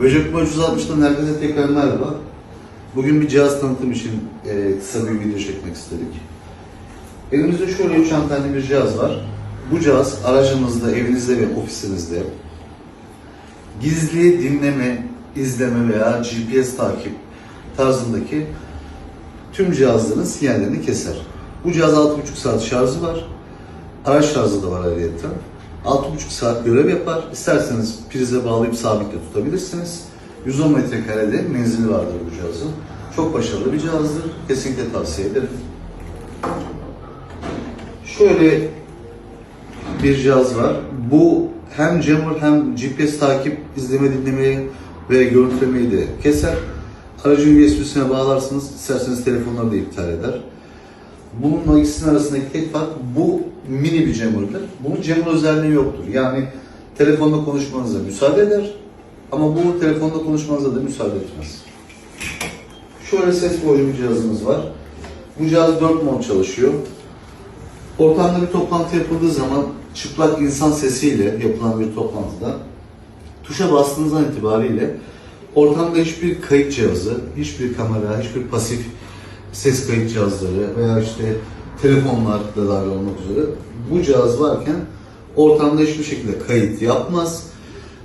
Böcek Boy 360'dan herkese tekrar merhaba. Bugün bir cihaz tanıtım için e, kısa bir video çekmek istedik. Elimizde şöyle üç antenli bir cihaz var. Bu cihaz aracınızda, evinizde ve ofisinizde gizli dinleme, izleme veya GPS takip tarzındaki tüm cihazların sinyallerini keser. Bu cihaz 6,5 saat şarjı var. Araç şarjı da var ayrıyeten. 6,5 saat görev yapar. İsterseniz prize bağlayıp sabitle tutabilirsiniz. 110 metrekarede menzili vardır bu cihazın. Çok başarılı bir cihazdır. Kesinlikle tavsiye ederim. Şöyle bir cihaz var. Bu hem jammer hem GPS takip, izleme, dinlemeyi ve görüntülemeyi de keser. Aracın USB'sine bağlarsınız, isterseniz telefonları da iptal eder. Bununla ikisinin arasındaki tek fark bu mini bir jammer'dır. Bunun jammer özelliği yoktur. Yani telefonda konuşmanıza müsaade eder ama bu telefonda konuşmanıza da müsaade etmez. Şöyle ses boyucu cihazımız var. Bu cihaz 4 mod çalışıyor. Ortamda bir toplantı yapıldığı zaman çıplak insan sesiyle yapılan bir toplantıda tuşa bastığınızdan itibariyle ortamda hiçbir kayıt cihazı, hiçbir kamera, hiçbir pasif ses kayıt cihazları veya işte telefonlar da dahil olmak üzere bu cihaz varken ortamda hiçbir şekilde kayıt yapmaz.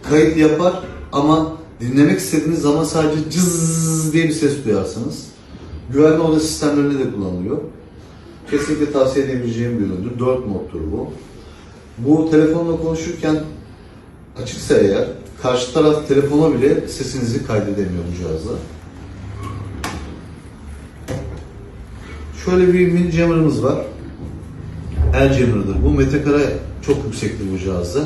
Kayıt yapar ama dinlemek istediğiniz zaman sadece cız diye bir ses duyarsınız. Güvenli oda sistemlerinde de kullanılıyor. Kesinlikle tavsiye edebileceğim bir üründür. 4 moddur bu. Bu telefonla konuşurken açıksa eğer karşı taraf telefona bile sesinizi kaydedemiyor bu cihazla. Şöyle bir mini jammer'ımız var. El jammer'ıdır. Bu metrekare çok yüksektir bu cihazda.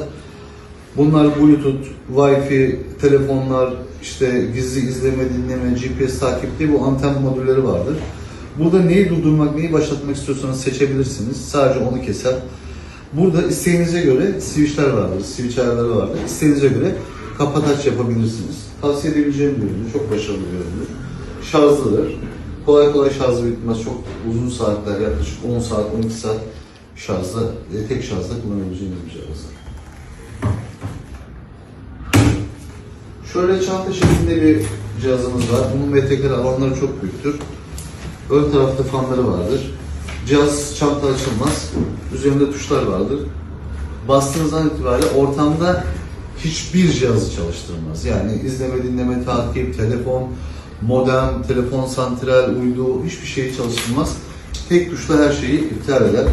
Bunlar Bluetooth, Wi-Fi, telefonlar, işte gizli izleme, dinleme, GPS takipli bu anten modülleri vardır. Burada neyi durdurmak, neyi başlatmak istiyorsanız seçebilirsiniz. Sadece onu keser. Burada isteğinize göre switchler vardır, switch ayarları vardır. İsteğinize göre kapat aç yapabilirsiniz. Tavsiye edebileceğim bir üründür. Çok başarılı bir üründür. Şarjlıdır. Kolay kolay şarjı bitmez. Çok uzun saatler, yaklaşık 10 saat, 12 saat şarjda, e, tek şarjda kullanabileceğiniz bir cihaz. Şöyle çanta şeklinde bir cihazımız var. Bunun metrekare alanları çok büyüktür. Ön tarafta fanları vardır. Cihaz çanta açılmaz. Üzerinde tuşlar vardır. Bastığınızdan itibaren ortamda hiçbir cihazı çalıştırmaz. Yani izleme, dinleme, takip, telefon, modem, telefon santral, uydu hiçbir şeyi çalıştırmaz. Tek tuşla her şeyi iptal eder.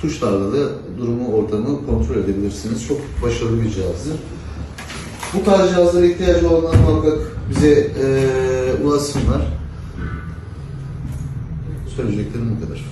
Tuşlarla da durumu, ortamı kontrol edebilirsiniz. Çok başarılı bir cihazdır. Bu tarz cihazlara ihtiyacı olanlar muhakkak bize eee ulaşsınlar. Söyleyeceklerim bu kadar.